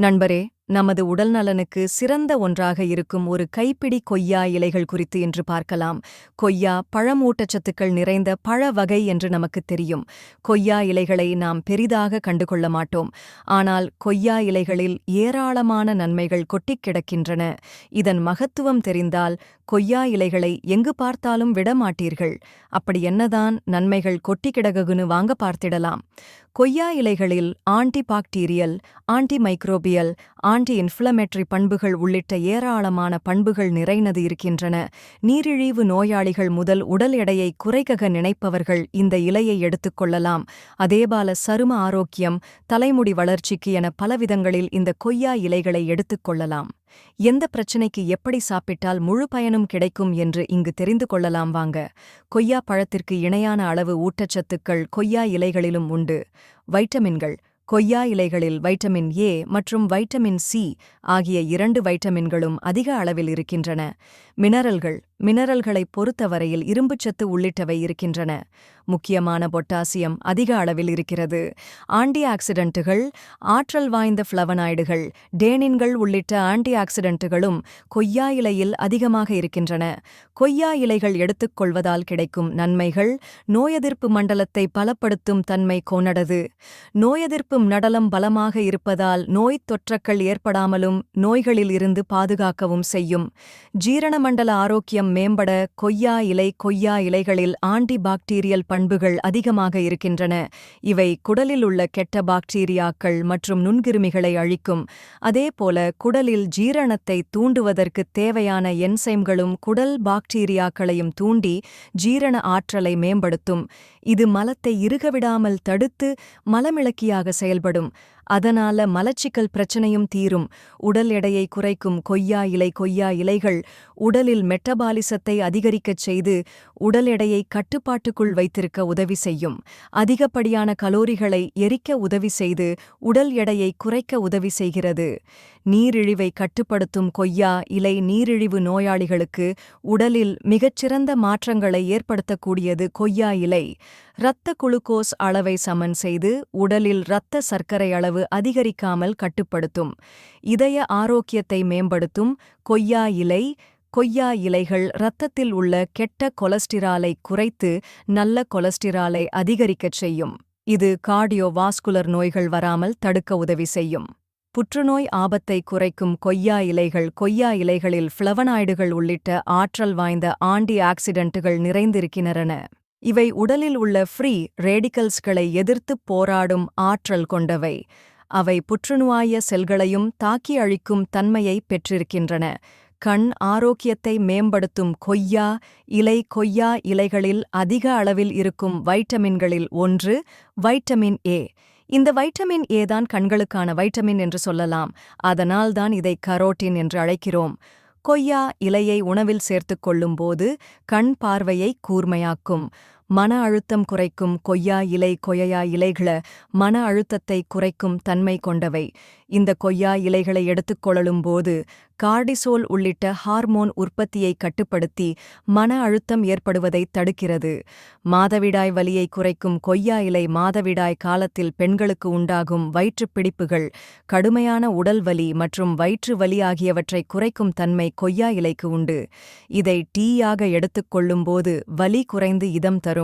நண்பரே. நமது உடல்நலனுக்கு சிறந்த ஒன்றாக இருக்கும் ஒரு கைப்பிடி கொய்யா இலைகள் குறித்து இன்று பார்க்கலாம். கொய்யா பழமூட்டச்சத்துக்கள் நிறைந்த பழ வகை என்று நமக்கு தெரியும். கொய்யா இலைகளை நாம் பெரிதாக கண்டுகொள்ள மாட்டோம். ஆனால் கொய்யா இலைகளில் ஏராளமான நன்மைகள் கொட்டிக் கிடக்கின்றன. இதன் மகத்துவம் தெரிந்தால் கொய்யா இலைகளை எங்கு பார்த்தாலும் விடமாட்டீர்கள் அப்படி என்னதான் நன்மைகள் கொட்டி கிடகுன்னு வாங்க பார்த்திடலாம். கொய்யா இலைகளில் ஆன்டிபாக்டீரியல் ஆன்டிமைக்ரோபியல் ஆன்டி இன்ஃப்ளமேட்டரி பண்புகள் உள்ளிட்ட ஏராளமான பண்புகள் நிறைந்தது இருக்கின்றன. நீரிழிவு நோயாளிகள் முதல் உடல் எடையை குறைக நினைப்பவர்கள் இந்த இலையை எடுத்துக்கொள்ளலாம் அதேபால சரும ஆரோக்கியம் தலைமுடி வளர்ச்சிக்கு என பலவிதங்களில் இந்த கொய்யா இலைகளை எடுத்துக்கொள்ளலாம் எந்த பிரச்சனைக்கு எப்படி சாப்பிட்டால் முழு பயனும் கிடைக்கும் என்று இங்கு தெரிந்து கொள்ளலாம் வாங்க. கொய்யா பழத்திற்கு இணையான அளவு ஊட்டச்சத்துக்கள் கொய்யா இலைகளிலும் உண்டு. வைட்டமின்கள் கொய்யா இலைகளில் வைட்டமின் ஏ மற்றும் வைட்டமின் சி ஆகிய இரண்டு வைட்டமின்களும் அதிக அளவில் இருக்கின்றன. மினரல்கள் மினரல்களைப் பொறுத்தவரையில் இரும்புச்சத்து உள்ளிட்டவை இருக்கின்றன. முக்கியமான பொட்டாசியம் அதிக அளவில் இருக்கிறது. ஆன்டி ஆக்சிடென்ட்டுகள் ஆற்றல் வாய்ந்த ஃப்ளவனாய்டுகள் டேனின்கள் உள்ளிட்ட ஆன்டி ஆக்சிடென்ட்டுகளும் கொய்யா இலையில் அதிகமாக இருக்கின்றன. கொய்யா இலைகள் எடுத்துக்கொள்வதால் கிடைக்கும் நன்மைகள் நோயெதிர்ப்பு மண்டலத்தை பலப்படுத்தும் தன்மை கோனடது நோயெதிர்ப்பு நடலம் பலமாக இருப்பதால் நோய்த் தொற்றக்கள் ஏற்படாமலும் நோய்களில் இருந்து பாதுகாக்கவும் செய்யும். ஜீரண மண்டல ஆரோக்கியம் மேம்பட கொய்யா இலை கொய்யா இலைகளில் ஆன்டி பாக்டீரியல் பண்புகள் அதிகமாக இருக்கின்றன. இவை குடலில் உள்ள கெட்ட பாக்டீரியாக்கள் மற்றும் நுண்கிருமிகளை அழிக்கும். அதேபோல குடலில் ஜீரணத்தை தூண்டுவதற்கு தேவையான என்சைம்களும் குடல் பாக்டீரியாக்களையும் தூண்டி ஜீரண ஆற்றலை மேம்படுத்தும். இது மலத்தை இறுகவிடாமல் தடுத்து மலமிளக்கியாக செயல்படும். அதனால மலச்சிக்கல் பிரச்சனையும் தீரும். உடல் எடையை குறைக்கும் கொய்யா இலை கொய்யா இலைகள் உடலில் மெட்டபாலிசத்தை அதிகரிக்கச் செய்து உடல் எடையை கட்டுப்பாட்டுக்குள் வைத்திருக்க உதவி செய்யும். அதிகப்படியான கலோரிகளை எரிக்க உதவி செய்து உடல் எடையை குறைக்க உதவி செய்கிறது. நீரிழிவை கட்டுப்படுத்தும் கொய்யா இலை நீரிழிவு நோயாளிகளுக்கு உடலில் மிகச்சிறந்த மாற்றங்களை ஏற்படுத்தக்கூடியது கொய்யா இலை. இரத்த குளுக்கோஸ் அளவை சமன் செய்து உடலில் இரத்த சர்க்கரை அளவு அதிகரிக்காமல் கட்டுப்படுத்தும். இதய ஆரோக்கியத்தை மேம்படுத்தும் கொய்யா இலை. கொய்யா இலைகள் இரத்தத்தில் உள்ள கெட்ட கொலஸ்டிராலை குறைத்து நல்ல கொலஸ்டிராலை அதிகரிக்கச் செய்யும். இது கார்டியோவாஸ்குலர் நோய்கள் வராமல் தடுக்க உதவி செய்யும். புற்றுநோய் ஆபத்தை குறைக்கும் கொய்யா இலைகள் கொய்யா இலைகளில் ஃப்ளவனாய்டுகள் உள்ளிட்ட ஆற்றல் வாய்ந்த ஆண்டி ஆக்சிடென்ட்டுகள் நிறைந்திருக்கின்றன. இவை உடலில் உள்ள ஃப்ரீ ரேடிக்கல்ஸ்களை எதிர்த்துப் போராடும் ஆற்றல் கொண்டவை. அவை புற்றுநோய செல்களையும் தாக்கி அழிக்கும் தன்மையை பெற்றிருக்கின்றன. கண் ஆரோக்கியத்தை மேம்படுத்தும் கொய்யா இலை கொய்யா இலைகளில் அதிக அளவில் இருக்கும் வைட்டமின்களில் ஒன்று வைட்டமின் ஏ. இந்த வைட்டமின் ஏ தான் கண்களுக்கான வைட்டமின் என்று சொல்லலாம். அதனால்தான் இதை கரோட்டின் என்று அழைக்கிறோம். கொய்யா இலையை உணவில் சேர்த்துக் கொள்ளும்போது கண் பார்வையை கூர்மையாக்கும். மன அழுத்தம் குறைக்கும் கொய்யா இலை கொயையா இலைகள மன அழுத்தத்தை குறைக்கும் தன்மை கொண்டவை. இந்த கொய்யா இலைகளை எடுத்துக்கொள்ளலும் போது கார்டிசோல் உள்ளிட்ட ஹார்மோன் உற்பத்தியை கட்டுப்படுத்தி மன அழுத்தம் ஏற்படுவதை தடுக்கிறது. மாதவிடாய் வலியை குறைக்கும் கொய்யா இலை மாதவிடாய் காலத்தில் பெண்களுக்கு உண்டாகும் வயிற்றுப் பிடிப்புகள் கடுமையான உடல் வலி மற்றும் வயிற்று வலி ஆகியவற்றை குறைக்கும் தன்மை கொய்யா இலைக்கு உண்டு. இதை டீயாக எடுத்துக்கொள்ளும்போது வலி குறைந்து இதம் தரும்.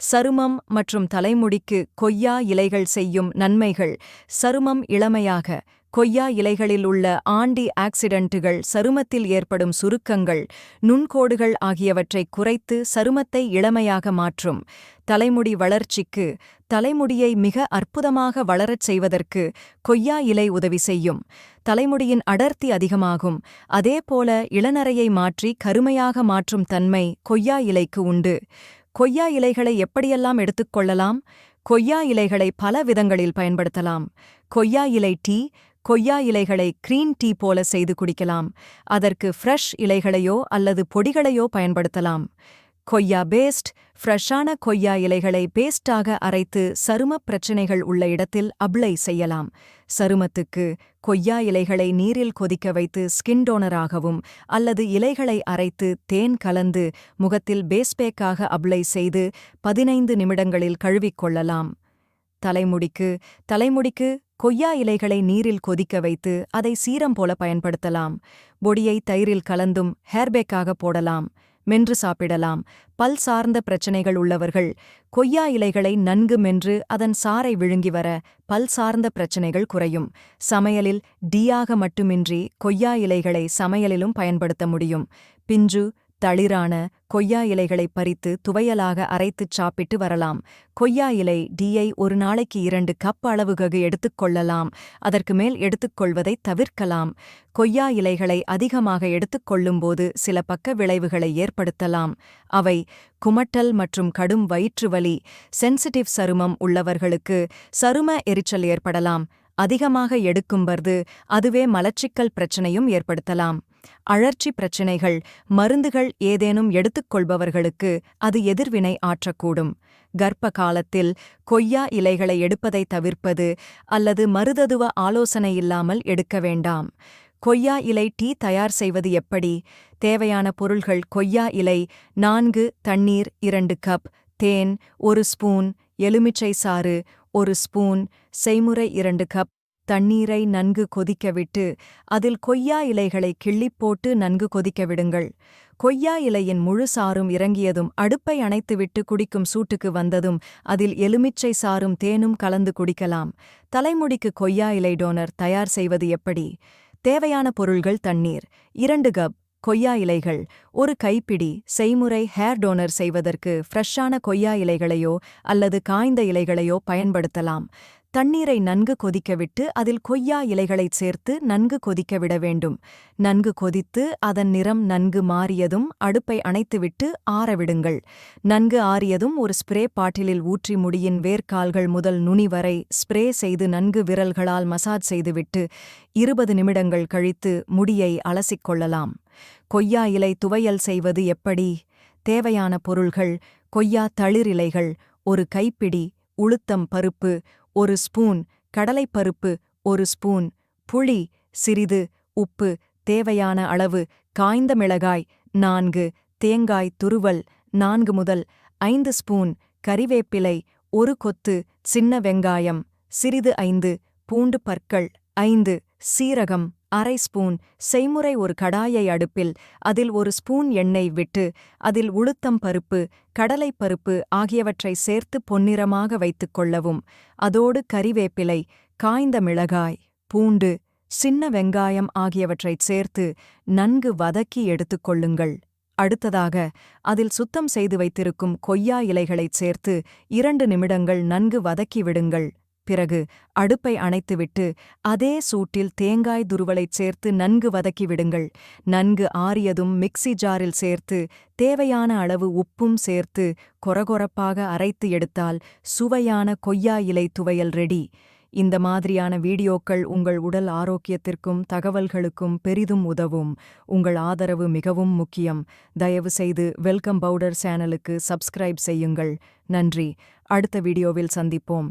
சருமம் மற்றும் தலைமுடிக்கு கொய்யா இலைகள் செய்யும் நன்மைகள். சருமம் இளமையாக கொய்யா இலைகளில் உள்ள ஆண்டி ஆக்சிடென்ட்டுகள் சருமத்தில் ஏற்படும் சுருக்கங்கள் நுண்கோடுகள் ஆகியவற்றை குறைத்து சருமத்தை இளமையாக மாற்றும். தலைமுடி வளர்ச்சிக்கு தலைமுடியை மிக அற்புதமாக வளரச் செய்வதற்கு கொய்யா இலை உதவி செய்யும். தலைமுடியின் அடர்த்தி அதிகமாகும் அதேபோல இளநரையை மாற்றி கருமையாக மாற்றும் தன்மை கொய்யா இலைக்கு உண்டு. கொய்யா இலைகளை எப்படியெல்லாம் எடுத்துக்கொள்ளலாம் கொய்யா இலைகளை பல விதங்களில் பயன்படுத்தலாம். கொய்யா இலை டீ கொய்யா இலைகளை கிரீன் டீ போல செய்து குடிக்கலாம். அதற்கு ஃப்ரெஷ் இலைகளையோ அல்லது பொடிகளையோ பயன்படுத்தலாம். கொய்யா பேஸ்ட் ஃப்ரெஷ்ஷான கொய்யா இலைகளை பேஸ்டாக அரைத்து சருமப் பிரச்சினைகள் உள்ள இடத்தில் அப்ளை செய்யலாம். சருமத்துக்கு கொய்யா இலைகளை நீரில் கொதிக்க வைத்து ஸ்கின் டோனராகவும் அல்லது இலைகளை அரைத்து தேன் கலந்து முகத்தில் பேஸ்பேக்காக அப்ளை செய்து பதினைந்து நிமிடங்களில் கழுவிக்கொள்ளலாம் தலைமுடிக்கு தலைமுடிக்கு கொய்யா இலைகளை நீரில் கொதிக்க வைத்து அதை சீரம் போல பயன்படுத்தலாம். பொடியை தயிரில் கலந்தும் ஹேர்பேக்காக போடலாம். மென்று சாப்பிடலாம். பல் சார்ந்த பிரச்சனைகள் உள்ளவர்கள் கொய்யா இலைகளை நன்கு மென்று அதன் சாறை விழுங்கி வர பல் சார்ந்த பிரச்சனைகள் குறையும். சமையலில் டீயாக மட்டுமின்றி கொய்யா இலைகளை சமையலிலும் பயன்படுத்த முடியும். பிஞ்சு தளிரான கொய்யா இலைகளை பறித்து துவையலாக அரைத்துச் சாப்பிட்டு வரலாம். கொய்யா இலை டீயை ஒரு நாளைக்கு இரண்டு கப் அளவுககு எடுத்துக்கொள்ளலாம் அதற்கு மேல் எடுத்துக்கொள்வதை தவிர்க்கலாம். கொய்யா இலைகளை அதிகமாக எடுத்துக்கொள்ளும்போது சில பக்க விளைவுகளை ஏற்படுத்தலாம். அவை குமட்டல் மற்றும் கடும் வயிற்றுவலி சென்சிட்டிவ் சருமம் உள்ளவர்களுக்கு சரும எரிச்சல் ஏற்படலாம். அதிகமாக எடுக்கும்பர்து அதுவே மலச்சிக்கல் பிரச்சனையும் ஏற்படுத்தலாம். அழற்சி பிரச்சினைகள் மருந்துகள் ஏதேனும் எடுத்துக்கொள்பவர்களுக்கு அது எதிர்வினை ஆற்றக்கூடும். கர்ப்ப காலத்தில் கொய்யா இலைகளை எடுப்பதை தவிர்ப்பது அல்லது மருததுவ ஆலோசனை இல்லாமல் எடுக்க வேண்டாம். கொய்யா இலை டீ தயார் செய்வது எப்படி? தேவையான பொருள்கள் கொய்யா இலை நான்கு தண்ணீர் இரண்டு கப் தேன் ஒரு ஸ்பூன் எலுமிச்சை சாறு ஒரு ஸ்பூன் செய்முறை இரண்டு கப் தண்ணீரை நன்கு கொதிக்கவிட்டு அதில் கொய்யா இலைகளை கிள்ளிப் போட்டு நன்கு கொதிக்க விடுங்கள் கொய்யா இலையின் முழு சாரும் இறங்கியதும் அடுப்பை அணைத்துவிட்டு குடிக்கும் சூட்டுக்கு வந்ததும் அதில் எலுமிச்சை சாரும் தேனும் கலந்து குடிக்கலாம். தலைமுடிக்கு கொய்யா இலை டோனர் தயார் செய்வது எப்படி? தேவையான பொருள்கள் தண்ணீர். இரண்டு கப் கொய்யா இலைகள். ஒரு கைப்பிடி செய்முறை ஹேர் டோனர் செய்வதற்கு ஃப்ரெஷ்ஷான கொய்யா இலைகளையோ அல்லது காய்ந்த இலைகளையோ பயன்படுத்தலாம். தண்ணீரை நன்கு கொதிக்கவிட்டு அதில் கொய்யா இலைகளைச் சேர்த்து நன்கு கொதிக்க விட வேண்டும். நன்கு கொதித்து அதன் நிறம் நன்கு மாறியதும் அடுப்பை அணைத்துவிட்டு ஆறவிடுங்கள் நன்கு ஆறியதும் ஒரு ஸ்ப்ரே பாட்டிலில் ஊற்றி முடியின் வேர்க்கால்கள் முதல் நுனி வரை ஸ்ப்ரே செய்து நன்கு விரல்களால் மசாஜ் செய்துவிட்டு இருபது நிமிடங்கள் கழித்து முடியை அலசிக் கொள்ளலாம். கொய்யா இலை துவையல் செய்வது எப்படி? தேவையான பொருள்கள் கொய்யா தளிரிலைகள் ஒரு கைப்பிடி உளுத்தம் பருப்பு ஒரு ஸ்பூன் கடலைப்பருப்பு ஒரு ஸ்பூன் புளி சிறிது உப்பு தேவையான அளவு காய்ந்த மிளகாய் நான்கு தேங்காய் துருவல் நான்கு முதல் ஐந்து ஸ்பூன் கறிவேப்பிலை ஒரு கொத்து சின்ன வெங்காயம் சிறிது ஐந்து பூண்டு பற்கள் ஐந்து சீரகம் அரை ஸ்பூன் செய்முறை ஒரு கடாயை அடுப்பில் அதில் ஒரு ஸ்பூன் எண்ணெய் விட்டு அதில் உளுத்தம் பருப்பு கடலைப்பருப்பு ஆகியவற்றை சேர்த்து பொன்னிறமாக வைத்துக் கொள்ளவும். அதோடு கறிவேப்பிலை காய்ந்த மிளகாய் பூண்டு சின்ன வெங்காயம் ஆகியவற்றைச் சேர்த்து நன்கு வதக்கி எடுத்துக்கொள்ளுங்கள் அடுத்ததாக அதில் சுத்தம் செய்து வைத்திருக்கும் கொய்யா இலைகளைச் சேர்த்து இரண்டு நிமிடங்கள் நன்கு வதக்கி விடுங்கள். பிறகு அடுப்பை அணைத்துவிட்டு அதே சூட்டில் தேங்காய் துருவலைச் சேர்த்து நன்கு வதக்கி விடுங்கள் நன்கு ஆறியதும் மிக்ஸி ஜாரில் சேர்த்து தேவையான அளவு உப்பும் சேர்த்து கொரகொரப்பாக அரைத்து எடுத்தால் சுவையான கொய்யா இலை துவையல் ரெடி. இந்த மாதிரியான வீடியோக்கள் உங்கள் உடல் ஆரோக்கியத்திற்கும் தகவல்களுக்கும் பெரிதும் உதவும். உங்கள் ஆதரவு மிகவும் முக்கியம். தயவு செய்து வெல்கம் பவுடர் சேனலுக்கு சப்ஸ்கிரைப் செய்யுங்கள். நன்றி. அடுத்த வீடியோவில் சந்திப்போம்.